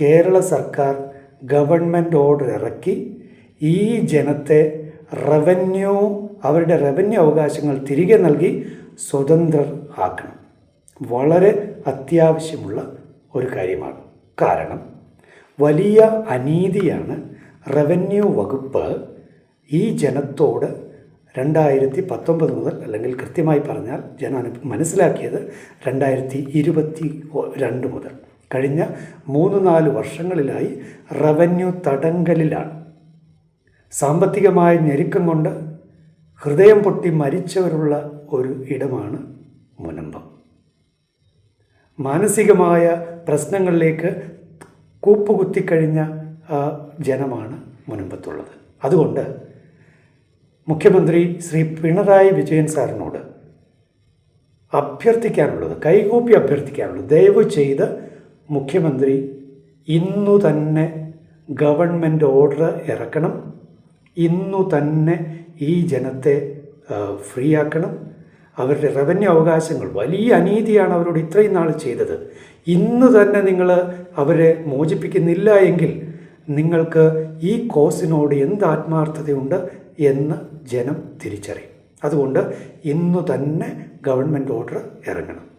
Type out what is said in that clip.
കേരള സർക്കാർ government order ഇറക്കി ഈ ജനത്തെ റവന്യൂ അവരുടെ റവന്യൂ അവകാശങ്ങൾ തിരികെ നൽകി സ്വതന്ത്രർ ആക്കണം. വളരെ അത്യാവശ്യമുള്ള ഒരു കാര്യമാണ്. കാരണം വലിയ അനീതിയാണ് റവന്യൂ വകുപ്പ് ഈ ജനത്തോട് രണ്ടായിരത്തി പത്തൊമ്പത് മുതൽ അല്ലെങ്കിൽ കൃത്യമായി പറഞ്ഞാൽ ജനം മനസ്സിലാക്കിയത് രണ്ടായിരത്തി ഇരുപത്തി രണ്ട് മുതൽ. കഴിഞ്ഞ മൂന്ന് നാല് വർഷങ്ങളിലായി റവന്യൂ തടങ്കലിലാണ്. സാമ്പത്തികമായ ഞെരുക്കം കൊണ്ട് ഹൃദയം പൊട്ടി മരിച്ചവരുള്ള ഒരു ഇടമാണ് മുനമ്പം. മാനസികമായ പ്രശ്നങ്ങളിലേക്ക് കൂപ്പുകുത്തിക്കഴിഞ്ഞ ജനമാണ് മുനമ്പത്തുള്ളത്. അതുകൊണ്ട് മുഖ്യമന്ത്രി ശ്രീ പിണറായി വിജയൻ സാറിനോട് അഭ്യർത്ഥിക്കാനുള്ളത് കൈകൂപ്പി അഭ്യർത്ഥിക്കാനുള്ളത് ദയവ് ചെയ്ത് മുഖ്യമന്ത്രി ഇന്നു തന്നെ ഗവൺമെന്റ് ഓർഡർ ഇറക്കണം. ഇന്നു തന്നെ ഈ ജനത്തെ ഫ്രീ ആക്കണം. അവരുടെ റവന്യൂ അവകാശങ്ങൾ വലിയ അനീതിയാണ് അവരോട് ഇത്രയും നാൾ ചെയ്തത്. ഇന്ന് തന്നെ നിങ്ങൾ അവരെ മോചിപ്പിക്കുന്നില്ല എങ്കിൽ നിങ്ങൾക്ക് ഈ കോസിനോട് എന്ത് ആത്മാർത്ഥതയുണ്ട് എന്ന് ജനം തിരിച്ചറിയും. അതുകൊണ്ട് ഇന്നു തന്നെ ഗവൺമെന്റ് ഓർഡർ ഇറങ്ങണം.